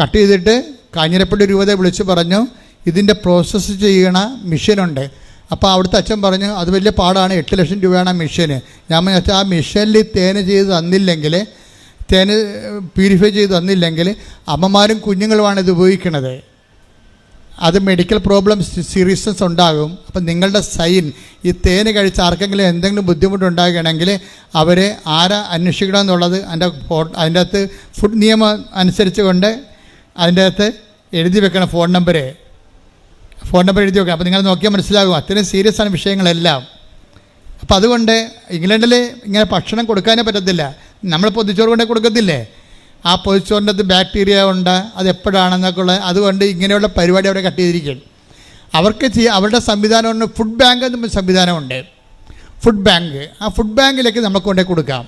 കട്ട് ചെയ്തിട്ട് കാഞ്ഞിരപ്പള്ളി രൂപതയെ വിളിച്ച് പറഞ്ഞു ഇതിന്റെ പ്രോസസ്സ് ചെയ്യണ മെഷീനുണ്ട് അപ്പോൾ അവിടുത്തെ അച്ഛൻ പറഞ്ഞു അത് വലിയ പാടാണ് എട്ട് ലക്ഷം രൂപയാണ് ആ മെഷീന് ഞാൻ വെച്ചാൽ ആ മെഷീനിൽ തേന് ചെയ്ത് തന്നില്ലെങ്കിൽ തേന് പ്യൂരിഫൈ ചെയ്ത് തന്നില്ലെങ്കിൽ അമ്മമാരും കുഞ്ഞുങ്ങളുമാണ് ഇത് ഉപയോഗിക്കുന്നത് അത് മെഡിക്കൽ പ്രോബ്ലം സീരിയസ്നെസ് ഉണ്ടാകും. അപ്പം നിങ്ങളുടെ സൈൻ ഈ തേന് കഴിച്ച് ആർക്കെങ്കിലും എന്തെങ്കിലും ബുദ്ധിമുട്ടുണ്ടാകുകയാണെങ്കിൽ അവരെ ആരാ അന്വേഷിക്കണം എന്നുള്ളത് അതിന്റെ ഫോ അതിന്റെ അകത്ത് ഫുഡ് നിയമം അനുസരിച്ച് കൊണ്ട് അതിന്റെ അകത്ത് എഴുതി വെക്കണം ഫോൺ നമ്പരെ ഫോൺ നമ്പർ എഴുതി വെക്കണം. അപ്പോൾ നിങ്ങൾ നോക്കിയാൽ മനസ്സിലാകും. അത്രയും സീരിയസ് ആണ് വിഷയങ്ങളെല്ലാം. അപ്പോൾ അതുകൊണ്ട് ഇംഗ്ലണ്ടിൽ ഇങ്ങനെ ഭക്ഷണം കൊടുക്കാനേ പറ്റത്തില്ല. നമ്മൾ പൊതിച്ചോറ് കൊണ്ടേ കൊടുക്കത്തില്ലേ? ആ അകത്ത് ബാക്ടീരിയ ഉണ്ട് അത് എപ്പോഴാണെന്നൊക്കെ ഉള്ളത് അതുകൊണ്ട് ഇങ്ങനെയുള്ള പരിപാടി അവിടെ കട്ട് ചെയ്തിരിക്കുകയാണ് അവർക്ക് ചെയ്യാം അവരുടെ സംവിധാനമുണ്ട് ഫുഡ് ബാങ്ക് എന്ന സംവിധാനമുണ്ട്. ഫുഡ് ബാങ്ക് ആ ഫുഡ് ബാങ്കിലേക്ക് നമുക്ക് കൊണ്ടേ കൊടുക്കാം.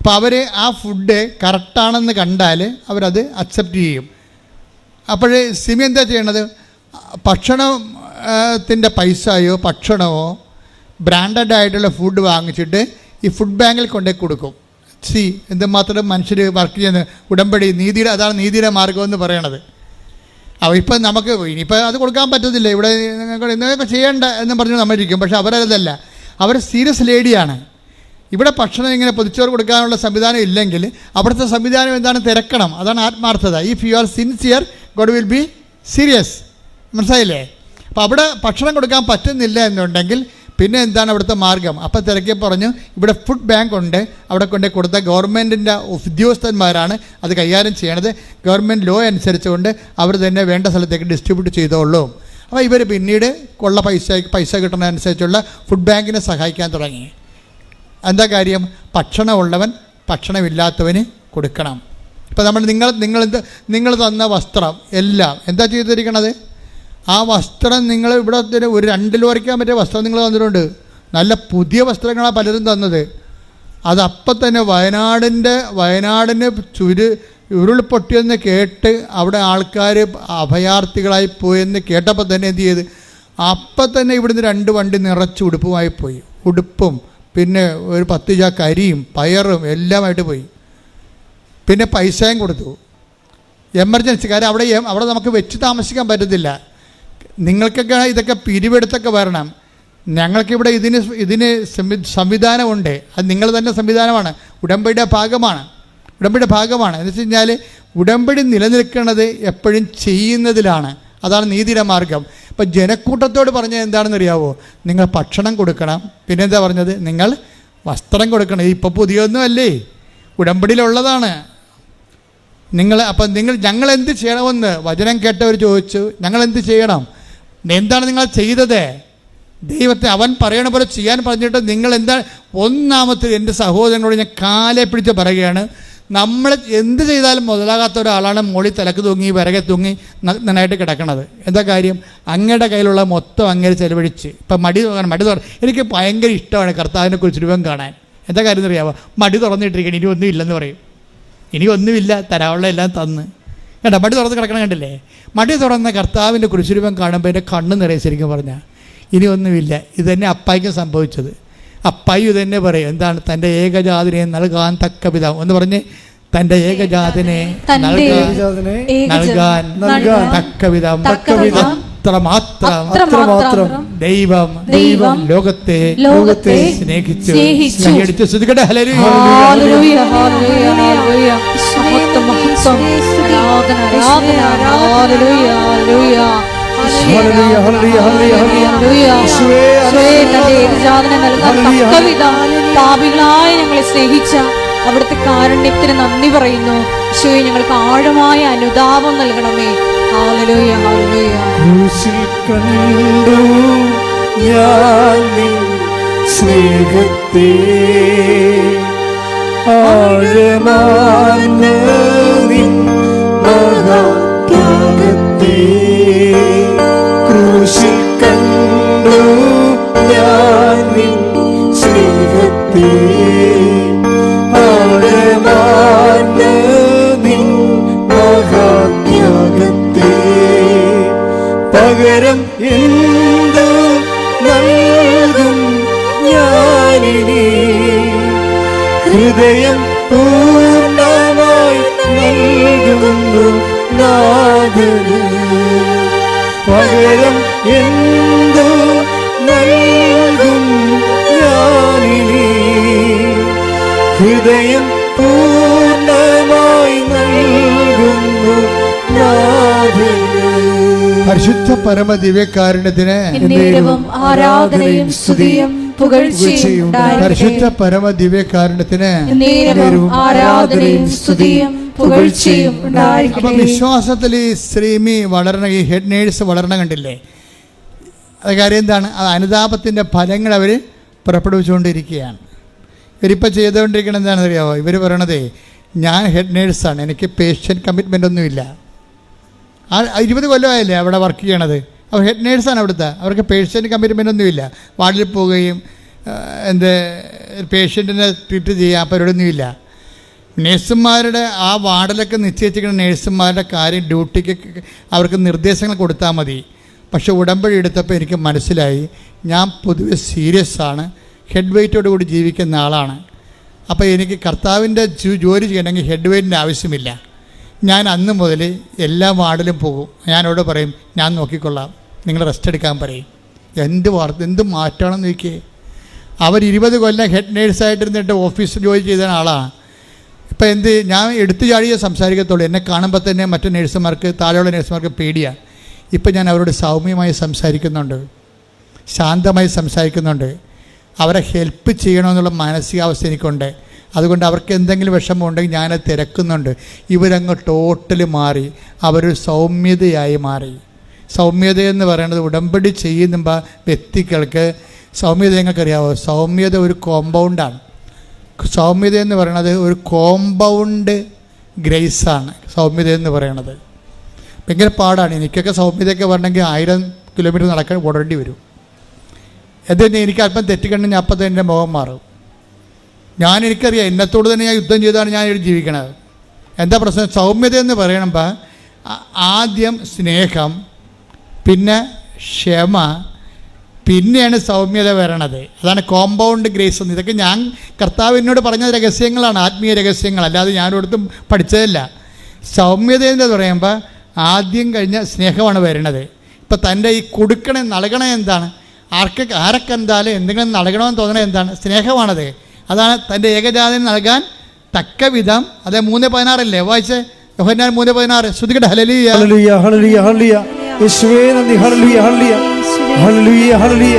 അപ്പോൾ അവർ ആ ഫുഡ് കറക്റ്റാണെന്ന് കണ്ടാൽ അവരത് അക്സെപ്റ്റ് ചെയ്യും. അപ്പോൾ സിമി എന്താ ചെയ്യണത്? ഭക്ഷണത്തിന്റെ പൈസയോ ഭക്ഷണമോ ബ്രാൻഡഡ് ആയിട്ടുള്ള ഫുഡ് വാങ്ങിച്ചിട്ട് ഈ ഫുഡ് ബാങ്കിൽ കൊണ്ടേ കൊടുക്കും. സി എന്തുമാത്രം മനുഷ്യർ വർക്ക് ചെയ്യുന്ന. ഉടമ്പടി നീതിയുടെ അതാണ് നീതിയുടെ മാർഗം എന്ന് പറയണത്. അപ്പോൾ ഇപ്പം നമുക്ക് ഇനിയിപ്പോൾ അത് കൊടുക്കാൻ പറ്റത്തില്ല. ഇവിടെ നിങ്ങൾ ഇന്നൊക്കെ ചെയ്യേണ്ട എന്ന് പറഞ്ഞ് നമ്മളിരിക്കും. പക്ഷേ അവരതല്ല. അവർ സീരിയസ് ലേഡിയാണ് ഇവിടെ ഭക്ഷണം ഇങ്ങനെ പൊതിച്ചോറ് കൊടുക്കാനുള്ള സംവിധാനം ഇല്ലെങ്കിൽ അവിടുത്തെ സംവിധാനം എന്താണ്? തിരക്കണം. അതാണ് ആത്മാർത്ഥത. If you are sincere God will be serious മനസ്സിലായില്ലേ? അപ്പോൾ അവിടെ ഭക്ഷണം കൊടുക്കാൻ പറ്റുന്നില്ല എന്നുണ്ടെങ്കിൽ പിന്നെ എന്താണ് അവിടുത്തെ മാർഗം? അപ്പോൾ തിരക്കി പറഞ്ഞു ഇവിടെ ഫുഡ് ബാങ്ക് ഉണ്ട്. അവിടെ കൊണ്ട് കൊടുത്ത ഗവൺമെന്റിന്റെ ഉദ്യോഗസ്ഥന്മാരാണ് അത് കൈകാര്യം ചെയ്യണത്. ഗവൺമെന്റ് ലോ അനുസരിച്ചുകൊണ്ട് അവർ തന്നെ വേണ്ട സ്ഥലത്തേക്ക് ഡിസ്ട്രിബ്യൂട്ട് ചെയ്തോളൂ. അപ്പോൾ ഇവർ പിന്നീട് ഉള്ള പൈസ പൈസ കിട്ടുന്നതനുസരിച്ചുള്ള ഫുഡ് ബാങ്കിനെ സഹായിക്കാൻ തുടങ്ങി. എന്താ കാര്യം? ഭക്ഷണമുള്ളവൻ ഭക്ഷണമില്ലാത്തവന് കൊടുക്കണം. ഇപ്പം നമ്മൾ നിങ്ങൾ നിങ്ങൾ നിങ്ങൾ തന്ന വസ്ത്രം എല്ലാം എന്താ ചെയ്തിരിക്കണത്? ആ വസ്ത്രം നിങ്ങൾ ഇവിടെ ഒരു രണ്ടിൽ വരയ്ക്കാൻ പറ്റിയ വസ്ത്രം നിങ്ങൾ തന്നിട്ടുണ്ട്. നല്ല പുതിയ വസ്ത്രങ്ങളാണ് പലരും തന്നത്. അത് അപ്പം തന്നെ വയനാടിന്റെ വയനാടിന് ചുരു ഉരുൾപൊട്ടിയെന്ന് കേട്ട് അവിടെ ആൾക്കാർ അഭയാർത്ഥികളായി പോയെന്ന് കേട്ടപ്പോൾ തന്നെ എന്ത് ചെയ്ത്? അപ്പം തന്നെ ഇവിടുന്ന് രണ്ട് വണ്ടി നിറച്ച് ഉടുപ്പുമായി പോയി. ഉടുപ്പും പിന്നെ ഒരു പത്ത് ചാക്ക് അരിയും പയറും എല്ലാമായിട്ട് പോയി. പിന്നെ പൈസയും കൊടുത്തു. എമർജൻസി കാര്യം അവിടെ അവിടെ നമുക്ക് വെച്ച് താമസിക്കാൻ പറ്റത്തില്ല. നിങ്ങൾക്കൊക്കെ ഇതൊക്കെ പിരിവെടുത്തൊക്കെ വരണം. ഞങ്ങൾക്കിവിടെ ഇതിന് ഇതിന് സംവി- സംവിധാനമുണ്ട്. അത് നിങ്ങൾ തന്നെ സംവിധാനമാണ്. ഉടമ്പടിയുടെ ഭാഗമാണ്. ഉടമ്പടിയുടെ ഭാഗമാണ്. എന്ന് വെച്ച് കഴിഞ്ഞാൽ ഉടമ്പടി നിലനിൽക്കുന്നത് എപ്പോഴും ചെയ്യുന്നതിലാണ്. അതാണ് നീതിയുടെ മാർഗം. ഇപ്പം ജനക്കൂട്ടത്തോട് പറഞ്ഞത് എന്താണെന്ന് അറിയാവോ നിങ്ങൾ ഭക്ഷണം കൊടുക്കണം. പിന്നെ എന്താ പറഞ്ഞത്? നിങ്ങൾ വസ്ത്രം കൊടുക്കണം. ഇപ്പോൾ പുതിയൊന്നും അല്ലേ ഉടമ്പടിയിലുള്ളതാണ്. നിങ്ങൾ അപ്പം നിങ്ങൾ ഞങ്ങൾ എന്ത് ചെയ്യണമെന്ന് വചനം കേട്ടവർ ചോദിച്ചു. ഞങ്ങൾ എന്ത് ചെയ്യണം? എന്താണ് നിങ്ങൾ ചെയ്തത്? ദൈവത്തെ അവൻ പറയണ പോലെ ചെയ്യാൻ പറഞ്ഞിട്ട് നിങ്ങൾ എന്താ ഒന്നാമത്തെ എന്റെ സഹോദരനോട് ഞാൻ കാലെ പിടിച്ച് പറയുകയാണ്. നമ്മൾ എന്ത് ചെയ്താലും മുതലാകാത്ത ഒരാളാണ് മോളി തലക്ക് തൂങ്ങി വിറകെ തൂങ്ങി നന്നായിട്ട് കിടക്കണത്. എന്താ കാര്യം? അങ്ങയുടെ കയ്യിലുള്ള മൊത്തം അങ്ങനെ ചെലവഴിച്ച്. ഇപ്പം മടി മടി തുറ എനിക്ക് ഭയങ്കര ഇഷ്ടമാണ് കർത്താവിനെ കുറിച്ച് രൂപം കാണാൻ. എന്താ കാര്യം എന്നറിയാമോ മടി തുറന്നിട്ടിരിക്കണം ഇനി ഒന്നും ഇല്ലെന്ന് പറയും. ഇനി ഒന്നുമില്ല. തരാവുള്ള എല്ലാം തന്ന്. കേട്ടോ മടി തുറന്ന് കിടക്കണം കണ്ടില്ലേ? മടി തുറന്ന കർത്താവിന്റെ കുരിശുരൂപം കാണുമ്പോൾ എന്റെ കണ്ണ് നിറയെ ശരിക്കും പറഞ്ഞാൽ ഇനി ഒന്നുമില്ല ഇത് തന്നെ അപ്പായിക്കും സംഭവിച്ചത്. അപ്പായി ഇത് തന്നെ പറയും എന്താണ് തന്റെ ഏകജാതിനെ നൽകാൻ തക്ക പിതാവ്? എന്ന് പറഞ്ഞ് തന്റെ ഏകജാതിനെ നൽകാൻ നൽകാൻ പിതാവ്.
തക്കവിധം
അത്രമാത്രം ദൈവം
ദൈവം
ലോകത്തെ
ലോകത്തെ
സ്നേഹിച്ചു. കൈയടിച്ച് ശ്രദ്ധിക്കട്ടെ
പാപികളായി ഞങ്ങളെ സ്നേഹിച്ച അവിടുത്തെ കാരുണ്യത്തിന് നന്ദി പറയുന്നു. യേശുവെ ഞങ്ങൾക്ക് ആഴമായ അനുതാപം നൽകണമേ.
ക്രൂശിൽ സ്നേഹത്തെ ആഴമാർന്ന മഹാത്യാഗത്തെ. കണ്ടു ഞാൻ സ്നേഹത്തെ. നാഥന് പകരം എന്തോ നൽകും ഞാനിനി? ഹൃദയം പൂർണമായി നൽകുന്നു
പരിശുദ്ധ പരമ ദിവ്യകാരുണ്യത്തിന്
ആരാധനയും സ്തുതിയും പുകഴ്ചയും.
പരിശുദ്ധ പരമ ദിവ്യകാരുണ്യത്തിന്
ആരാധനയും സ്തുതിയും പുകഴ്ചയും
അപ്പൊ വിശ്വാസത്തിൽ ഈ ശ്രീമി വളരണ ഈ ഹെഡ് നേഴ്സ് വളരണ കണ്ടില്ലേ? അത് കാര്യം എന്താണ്? അത് അനുതാപത്തിന്റെ ഫലങ്ങൾ അവർ പുറപ്പെടുവിച്ചുകൊണ്ടിരിക്കുകയാണ്. ഇവരിപ്പോൾ ചെയ്തുകൊണ്ടിരിക്കുന്നത് എന്താണെന്ന് അറിയാമോ ഇവർ പറയണതേ ഞാൻ ഹെഡ് നേഴ്സാണ് എനിക്ക് പേഷ്യന്റ് കമ്മിറ്റ്മെന്റ് ഒന്നുമില്ല. ആ ഇരുപത് കൊല്ലമായില്ലേ അവിടെ വർക്ക് ചെയ്യണത്? അവർ ഹെഡ് നേഴ്സാണ് അവിടുത്തെ. അവർക്ക് പേഷ്യന്റ് കമ്മിറ്റ്മെന്റ് ഒന്നുമില്ല. വാർഡിൽ പോവുകയും എന്ത് പേഷ്യന്റിനെ ട്രീറ്റ് ചെയ്യുക പരിപാടിയൊന്നുമില്ല. നേഴ്സുമാരുടെ ആ വാർഡിലൊക്കെ നിശ്ചയിച്ചിരിക്കുന്ന നേഴ്സുമാരുടെ കാര്യം ഡ്യൂട്ടിക്ക് അവർക്ക് നിർദ്ദേശങ്ങൾ കൊടുത്താൽ മതി. പക്ഷെ ഉടമ്പടി എടുത്തപ്പോൾ എനിക്ക് മനസ്സിലായി ഞാൻ പൊതുവെ സീരിയസ് ആണ് ഹെഡ് വെയ്റ്റോട് കൂടി ജീവിക്കുന്ന ആളാണ്. അപ്പോൾ എനിക്ക് കർത്താവിന്റെ ജോലി ചെയ്യണമെങ്കിൽ ഹെഡ് വെയ്റ്റിന്റെ ആവശ്യമില്ല. ഞാൻ അന്ന് മുതൽ എല്ലാ വാർഡിലും പോകും. ഞാനോട് പറയും ഞാൻ നോക്കിക്കൊള്ളാം. നിങ്ങൾ റെസ്റ്റ് എടുക്കാൻ പറയും. എന്ത് വാർത്ത എന്ത് മാറ്റമാണെന്ന് നോക്കിയേ. അവർ ഇരുപത് കൊല്ലം ഹെഡ് നേഴ്സായിട്ടിരുന്നിട്ട് ഓഫീസിൽ ജോലി ചെയ്ത ആളാണ്. ഇപ്പം എന്ത് ഞാൻ എടുത്തു ചാടിയേ സംസാരിക്കത്തുള്ളൂ. എന്നെ കാണുമ്പോൾ തന്നെ മറ്റു നേഴ്സുമാർക്ക് താഴെയുള്ള നേഴ്സുമാർക്ക് പേടിയാണ് ഇപ്പം ഞാൻ അവരോട് സൗമ്യമായി സംസാരിക്കുന്നുണ്ട്. ശാന്തമായി സംസാരിക്കുന്നുണ്ട്. അവരെ ഹെൽപ്പ് ചെയ്യണമെന്നുള്ള മാനസികാവസ്ഥ എനിക്കുണ്ട്. അതുകൊണ്ട് അവർക്ക് എന്തെങ്കിലും വിഷമം ഉണ്ടെങ്കിൽ ഞാനത് തിരക്കുന്നുണ്ട്. ഇവരങ്ങ് ടോട്ടലി മാറി. അവരൊരു സൗമ്യതയായി മാറി. സൗമ്യത എന്ന് പറയുന്നത് ഉടമ്പടി ചെയ്യുന്ന വ്യക്തികൾക്ക് സൗമ്യത നിങ്ങൾക്കറിയാവോ സൗമ്യത ഒരു കോമ്പൗണ്ടാണ് സൗമ്യത എന്ന് പറയുന്നത് ഒരു കോമ്പൗണ്ട് ഗ്രേസാണ് സൗമ്യത എന്ന് പറയണത്. ഭയങ്കര പാടാണ്. എനിക്കൊക്കെ സൗമ്യതയൊക്കെ വരണമെങ്കിൽ ആയിരം കിലോമീറ്റർ നടക്കാൻ ഓടേണ്ടി വരും. അത് തന്നെ എനിക്ക് അല്പം തെറ്റിക്കണ്ടെങ്കിൽ അപ്പം തന്നെ എന്റെ മുഖം മാറും. ഞാൻ എനിക്കറിയാം എന്നത്തോട് തന്നെ ഞാൻ യുദ്ധം ചെയ്താണ് ഞാൻ ജീവിക്കണത്. എന്താ പ്രശ്നം? സൗമ്യത എന്ന് പറയണമ്പോൾ ആദ്യം സ്നേഹം പിന്നെ ക്ഷമ പിന്നെയാണ് സൗമ്യത വരണത്. അതാണ് കോമ്പൗണ്ട് ഗ്രേസ് എന്ന്. ഇതൊക്കെ ഞാൻ കർത്താവ് എന്നോട് പറഞ്ഞ രഹസ്യങ്ങളാണ് ആത്മീയ രഹസ്യങ്ങൾ. അല്ലാതെ ഞാനൊരിടത്തും പഠിച്ചതല്ല. സൗമ്യത എന്ന് പറയുമ്പോൾ ആദ്യം കഴിഞ്ഞ സ്നേഹമാണ് വരുന്നത് ഇപ്പം തന്റെ ഈ കൊടുക്കണേ നൽകണേ എന്താണ്? ആർക്ക് ആരൊക്കെ എന്തായാലും എന്തെങ്കിലും നൽകണമെന്ന് തോന്നണേ എന്താണ്? സ്നേഹമാണത്. അതാണ് തന്റെ ഏകജാതന് നൽകാൻ തക്ക വിധം. അതെ മൂന്ന് പതിനാറല്ലേ? വായിച്ച്? യോഹന്നാൻ മൂന്ന് പതിനാറ്. ശ്രുതികട്ടെ ഹലലിയ
ഹല്ലേലൂയ ഹല്ലേലൂയ ഹല്ലേലൂയ. യേശുവേ നന്ദി. Hallelujah hallelujah. Hallelujah hallelujah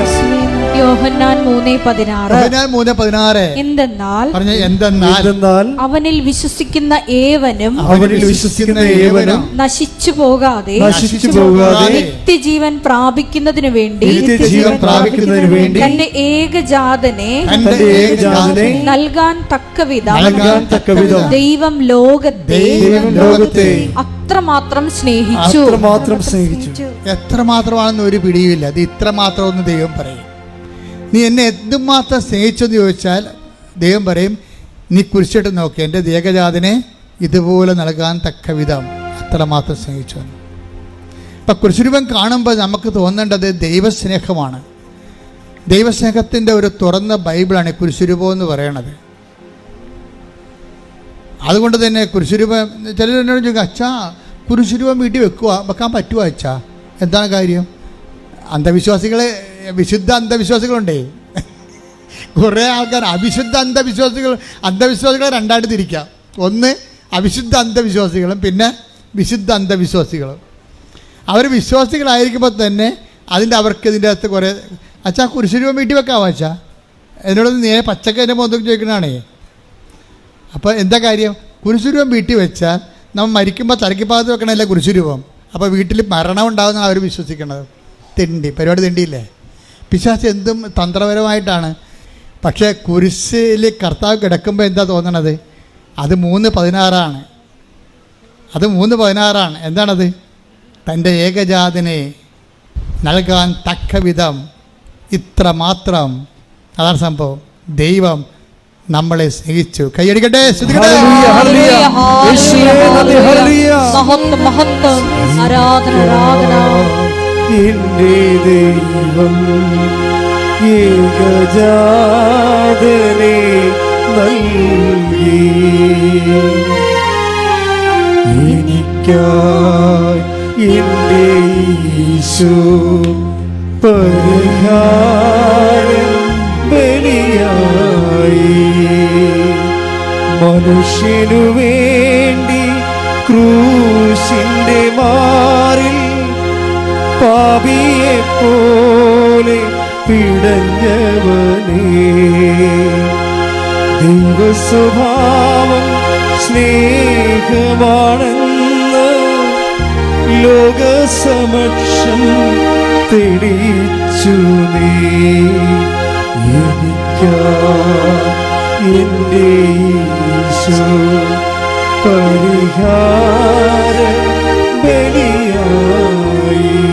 Yohannan മൂന്നേ പതിനാറ്.
മൂന്ന് പതിനാറ്.
എന്തെന്നാൽ
പറഞ്ഞ എന്തെന്നാൽ.
എന്തെന്നാൽ?
അവനിൽ വിശ്വസിക്കുന്ന ഏവനും
അവനിൽ വിശ്വസിക്കുന്ന ഏവനും
നശിച്ചു പോകാതെ
നശിച്ചു പോകാതെ
നിത്യജീവൻ പ്രാപിക്കുന്നതിനു വേണ്ടി
നിത്യജീവൻ പ്രാപിക്കുന്നതിന് വേണ്ടി
തന്റെ ഏകജാതനെ
തന്റെ
ഏകജാതനെ
നൽകാൻ തക്കവിധം
നൽകാൻ തക്കവിധം
ദൈവം ലോകത്തെ
ദൈവം ലോകത്തെ
അത്രമാത്രം സ്നേഹിച്ചു.
അത്രമാത്രം സ്നേഹിച്ചു.
എത്രമാത്രമാണെന്ന് ഒരു പിടിയുമില്ല. അത് ഇത്രമാത്രമെന്ന് ദൈവം പറയും. നീ എന്നെ എന്തുമാത്രം സ്നേഹിച്ചെന്ന് ചോദിച്ചാൽ ദൈവം പറയും നീ കുരിശിട്ട് നോക്കി എന്റെ ദേഹജാതിനെ ഇതുപോലെ നൽകാൻ തക്ക വിധം അത്രമാത്രം സ്നേഹിച്ചു. അപ്പം കുരിശുരൂപം കാണുമ്പോൾ നമുക്ക് തോന്നേണ്ടത് ദൈവസ്നേഹമാണ്. ദൈവസ്നേഹത്തിന്റെ ഒരു തുറന്ന ബൈബിളാണ് കുരിശുരൂപം എന്ന് പറയണത്. അതുകൊണ്ട് തന്നെ കുരിശുരൂപം ചിലർ എന്നോട് ചോദിക്കും അച്ഛാ കുരിശുരൂപം വീട്ടിൽ വെക്കുക വെക്കാൻ പറ്റുമോ അച്ഛാ? എന്താണ് കാര്യം? അന്ധവിശ്വാസികളെ വിശുദ്ധ അന്ധവിശ്വാസികളുണ്ടേ. കുറേ ആൾക്കാർ അവിശുദ്ധ അന്ധവിശ്വാസികൾ അന്ധവിശ്വാസികളെ രണ്ടായിട്ട് തിരിക്കാം. ഒന്ന് അവിശുദ്ധ അന്ധവിശ്വാസികളും പിന്നെ വിശുദ്ധ അന്ധവിശ്വാസികളും. അവർ വിശ്വാസികളായിരിക്കുമ്പോൾ തന്നെ അതിന്റെ അവർക്ക് ഇതിന്റെ അകത്ത് കുറേ അച്ഛാ കുരിശുരൂപം വീട്ടിൽ വെക്കാമോ അച്ഛാ? എന്നോട് നേരെ പച്ചക്ക മുഖത്തൊക്കെ മുഖത്ത് അപ്പോൾ എന്താ കാര്യം? കുരിശുരൂപം വീട്ടിൽ വെച്ചാൽ നമ്മൾ മരിക്കുമ്പോൾ തലയ്ക്ക് ഭാഗത്ത് വെക്കണമല്ലേ കുരിശുരൂപം അപ്പോൾ വീട്ടിൽ മരണം ഉണ്ടാകുന്ന അവർ വിശ്വസിക്കണത്. തിണ്ടി പരിപാടി തിണ്ടിയില്ലേ? പിശാച്ച് എന്തും തന്ത്രപരമായിട്ടാണ്. പക്ഷേ കുരിശിൽ കർത്താവ് കിടക്കുമ്പോൾ എന്താ തോന്നണത്? അത് മൂന്ന് പതിനാറാണ്. അത് മൂന്ന് പതിനാറാണ്. എന്താണത്? തന്റെ ഏകജാതിനെ നൽകാൻ തക്ക വിധം ഇത്ര മാത്രം അതാണ് സംഭവം. ദൈവം നമ്മളെ സ്നേഹിച്ചു. കൈയടിക്കട്ടെ?
ആരാധന ആരാധന.
എന്റെ ദൈവം ഏകജാതനെ നൽകി. എനിക്കായി എന്റെ ഈശോ പരിഹാരം ബലിയായി. മനുഷ്യനു വേണ്ടി ക്രൂശിന്റെ മാറിൽ പാപിയെ പോലെ പിടഞ്ഞവനേ. ദൈവസ്വഭാവം സ്നേഹമാണെന്ന് ലോകസമക്ഷം തെളിയിച്ചു നീ. എനിക്ക എന്റെ പരിഹാര